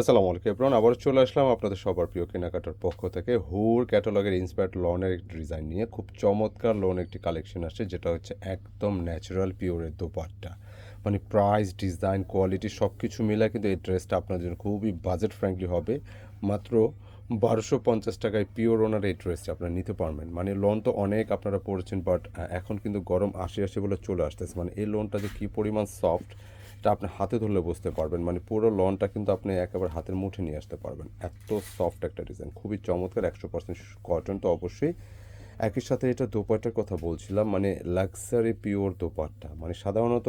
আসসালামু আলাইকুম এব্রন আবার চলে আসলাম আপনাদের সবার প্রিয় কেনাকাটার পক্ষ থেকে। হুর ক্যাটালগের ইন্সপায়ার্ড লনের একটি ডিজাইন নিয়ে খুব চমৎকার লোন একটি কালেকশন আসছে, যেটা হচ্ছে একদম ন্যাচারাল পিওরের দোপাট্টা। মানে প্রাইস ডিজাইন কোয়ালিটি সব কিছু মিলে কিন্তু এই ড্রেসটা আপনার জন্য খুবই বাজেট ফ্রেন্ডলি হবে। মাত্র বারোশো পঞ্চাশ টাকায় পিওর ওনার এই ড্রেসটা আপনারা নিতে পারবেন। মানে লোন তো অনেক আপনারা পড়েছেন বাট এখন কিন্তু গরম আসে আসে বলে চলে আসতেছে। মানে এই লোনটা যে কী পরিমাণ সফট এটা আপনি হাতে ধরলে বুঝতে পারবেন। মানে পুরো লনটা কিন্তু আপনি একেবারে হাতের মুঠে নিয়ে আসতে পারবেন। এত সফট একটা ডিজাইন খুবই চমৎকার, একশো পার্সেন্ট কটন তো অবশ্যই। একই সাথে এটা দোপাট্টার কথা বলছিলাম মানে লাক্সারি পিওর দোপাট্টা। মানে সাধারণত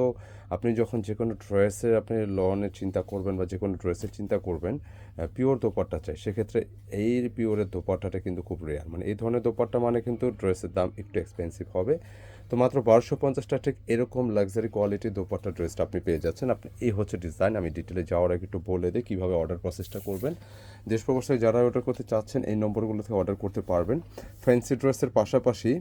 আপনি যখন যে কোনো ড্রেসের আপনি লনের চিন্তা করবেন বা যে কোনো ড্রেসের চিন্তা করবেন পিওর দোপাট্টা চাই। সেক্ষেত্রে এই পিওরের দোপাট্টাটা কিন্তু খুব রেয়ার মানে এই ধরনের দোপাট্টা মানে কিন্তু ড্রেসের দাম একটু এক্সপেন্সিভ হবে। তো মাত্র বারোশো পঞ্চাশটা ঠিক এরকম লাক্সারি কোয়ালিটির দোপাট্টা ড্রেসটা আপনি পেয়ে যাচ্ছেন। আপনি, এই হচ্ছে ডিজাইন আমি ডিটেলে যাওয়ার আগে একটু বলে দিই কীভাবে অর্ডার প্রসেসটা করবেন। দেশ প্রবাসে যারা অর্ডার করতে চাচ্ছেন, এই নম্বরগুলো থেকে অর্ডার করতে পারবেন। ফ্যান্সি ড্রেসের পাশাপাশি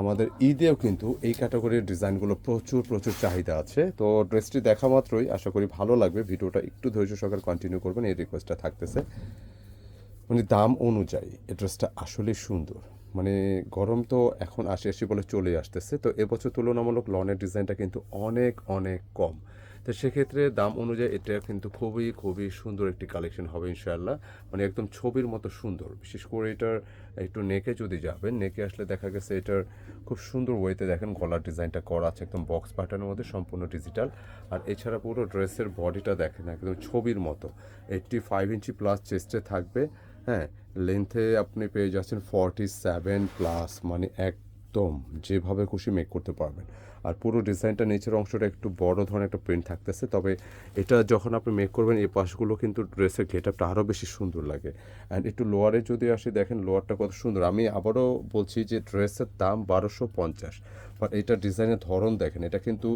আমাদের ঈদেও কিন্তু এই ক্যাটাগরির ডিজাইনগুলো প্রচুর প্রচুর চাহিদা আছে। তো ড্রেসটি দেখা মাত্রই। আশা করি ভালো লাগবে। ভিডিওটা একটু ধৈর্য সহকারে কন্টিনিউ করবেন। এই রিকোয়েস্টটা থাকতেছে। মানে দাম অনুযায়ী এই ড্রেসটা আসলেই সুন্দর। মানে গরম তো এখন আসি আসি বলে চলে আসতেছে। তো এবছর তুলনামূলক লনের ডিজাইনটা কিন্তু অনেক অনেক কম। তো সেক্ষেত্রে দাম অনুযায়ী এটা কিন্তু খুবই খুবই সুন্দর একটি কালেকশন হবে ইনশাআল্লাহ। মানে একদম ছবির মতো সুন্দর। বিশেষ করে এটার একটু নেকে যদি যাবেন, নেকে আসলে দেখা গেছে এটার খুব সুন্দর ওয়েতে দেখেন গলার ডিজাইনটা করা আছে একদম বক্স প্যাটার্নের মধ্যে, সম্পূর্ণ ডিজিটাল আর এছাড়া পুরো ড্রেসের বডিটা দেখেন, একদম ছবির মতো। এইটটি ফাইভ ইঞ্চি প্লাস চেস্টে থাকবে। হ্যাঁ লেন্থে আপনি পেয়ে যাচ্ছেন ফর্টি সেভেন প্লাস মানে একদম যেভাবে খুশি মেক করতে পারবেন। আর পুরো ডিজাইনটা নিচের অংশটা একটু বড় ধরনের একটা প্রিন্ট থাকতেছে, তবে এটা যখন আপনি মেক করবেন, এই পাশগুলো কিন্তু ড্রেসের গেটআপটা আরও বেশি সুন্দর লাগে। অ্যান্ড একটু লোয়ারে যদি আসি, দেখেন লোয়ারটা কত সুন্দর। আমি আবারও বলছি যে ড্রেসের দাম বারোশো পঞ্চাশ বাট এটা ডিজাইনের ধরন দেখেন, এটা কিন্তু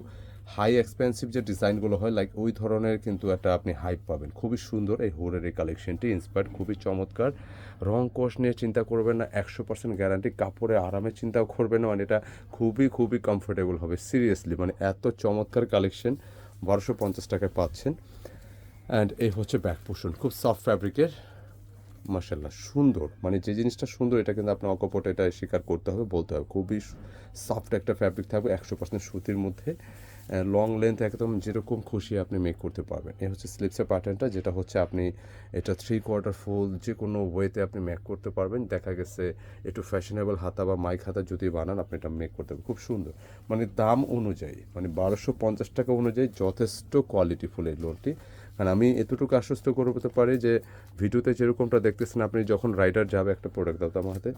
হাই এক্সপেন্সিভ যে ডিজাইনগুলো হয় লাইক ওই ধরনের কিন্তু একটা আপনি হাইপ পাবেন। খুবই সুন্দর এই হোরের এই কালেকশনটি ইন্সপায়ার্ড খুবই চমৎকার। রং কোষ নিয়ে চিন্তা করবেন না, একশো পার্সেন্ট গ্যারান্টি কাপড়ে আরামে চিন্তাও করবেন না মানে এটা খুবই খুবই কমফোর্টেবল হবে সিরিয়াসলি মানে এত চমৎকার কালেকশন বারোশো পঞ্চাশ টাকায় পাচ্ছেন। অ্যান্ড এই হচ্ছে ব্যাক পোষণ খুব সফট ফ্যাব্রিকের মার্শাল্লাহ সুন্দর মানে যে জিনিসটা সুন্দর, এটা কিন্তু আপনার অকপট এটা স্বীকার করতে হবে, বলতে হবে, খুবই সফট একটা ফ্যাব্রিক থাকবে, একশো পার্সেন্ট সুতির মধ্যে। লং লেন্থ একদম যেরকম খুশি আপনি মেক করতে পারবেন। এ হচ্ছে স্লিপসের প্যাটার্নটা যেটা হচ্ছে আপনি এটা থ্রি কোয়ার্টার ফুল যে কোনো ওয়েতে আপনি মেক করতে পারবেন। দেখা গেছে একটু ফ্যাশনেবল হাতা বা মাইক হাতা যদি বানান, আপনি এটা মেক করতে পারবেন। খুব সুন্দর। মানে দাম অনুযায়ী মানে বারোশো পঞ্চাশ টাকা অনুযায়ী যথেষ্ট কোয়ালিটি ফুল এই লোনটি কারণ আমি এতটুকু আশ্বস্ত করতে পারি যে ভিডিওতে যেরকমটা দেখতেছেন, আপনি যখন রাইডার যাবে একটা প্রোডাক্ট দাও তো আমার হাতে।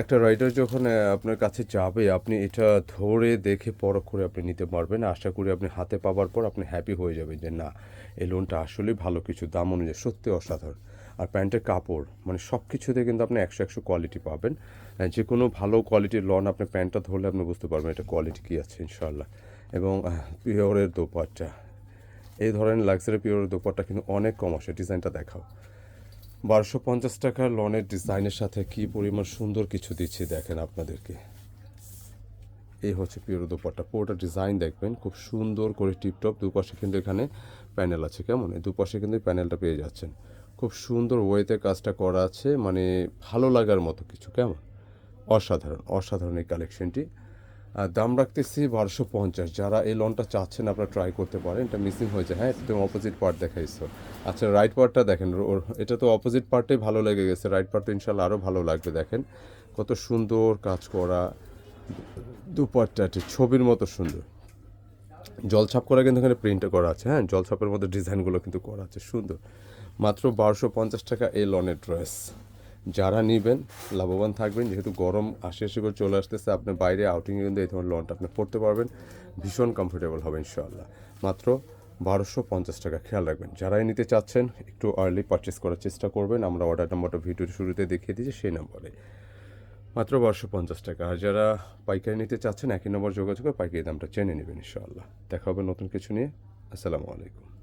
একটা রাইডার যখন আপনার কাছে যাবে, আপনি এটা ধরে দেখে পরখ করে আপনি নিতে পারবেন। আশা করি আপনি হাতে পাওয়ার পর আপনি হ্যাপি হয়ে যাবেন যে, না, এই লোনটা আসলেই ভালো কিছু। দাম অনুযায়ী সত্যি অসাধারণ। আর প্যান্টের কাপড় মানে সব কিছুতে কিন্তু আপনি একশো একশো কোয়ালিটি পাবেন। যে কোনো ভালো কোয়ালিটির লন আপনি প্যান্টটা ধরলে আপনি বুঝতে পারবেন এটা কোয়ালিটি কী আছে ইনশাল্লাহ এবং পিওরের দোপাট্টা। এই ধরনের লাক্সারি পিওরের দোপাট্টা কিন্তু অনেক কম আসে। ডিজাইনটা দেখাও। বারোশো পঞ্চাশ টাকার লনের ডিজাইনের সাথে কি পরিমাণ সুন্দর কিছু দিচ্ছি দেখেন আপনাদেরকে। এই হচ্ছে পিওর দোপাট্টা। পুরোটা ডিজাইন দেখবেন, খুব সুন্দর করে টিপটপ। দুপাশে কিন্তু এখানে প্যানেল আছে, কেমন? এই দুপাশে কিন্তু প্যানেলটা পেয়ে যাচ্ছেন। খুব সুন্দর ওয়েতে কাজটা করা আছে মানে ভালো লাগার মতো কিছু, কেমন? অসাধারণ অসাধারণ এই কালেকশনটি দাম রাখতেছি বারোশো পঞ্চাশ। যারা এই লোনটা চাচ্ছেন, আপনারা ট্রাই করতে পারেন। এটা মিসিং হয়েছে হ্যাঁ? তুমি অপোজিট পার্ট দেখাইছো। আচ্ছা রাইট পার্টটা দেখেন ওর, এটা তো অপোজিট পার্টটাই ভালো লেগে গেছে। রাইট পার্ট তো ইনশাল্লাহ আরও ভালো লাগবে, দেখেন। কত সুন্দর কাজ করা। দুপাট্টাটি ছবির মতো সুন্দর। জলছাপ করা কিন্তু এখানে প্রিন্ট করা আছে হ্যাঁ? জলছাপের মধ্যে ডিজাইনগুলো কিন্তু করা আছে, সুন্দর। মাত্র বারোশো পঞ্চাশ টাকা এই লনের ড্রেস যারা নেবেন, লাভবান থাকবেন। যেহেতু গরম আশি আশি করে চলে আসতেছে, আপনি বাইরে আউটিংয়ে কিন্তু এই ধরনের লনটা আপনি পড়তে পারবেন। ভীষণ কমফোর্টেবল হবে ইনশাআল্লাহ। মাত্র বারোশো পঞ্চাশ টাকা খেয়াল রাখবেন। যারাই নিতে চাচ্ছেন, একটু আর্লি পারচেস করার চেষ্টা করবেন। আমরা অর্ডার নাম্বারটা ভিডিওর শুরুতে দেখিয়ে দিয়েছি সেই নম্বরে। মাত্র বারোশো পঞ্চাশ টাকা। আর যারা পাইকারি নিতে চাচ্ছেন, একই নম্বর যোগাযোগ করে পাইকারি দামটা জেনে নেবেন ইনশাআল্লাহ। দেখা হবে নতুন কিছু নিয়ে। আসসালামু আলাইকুম।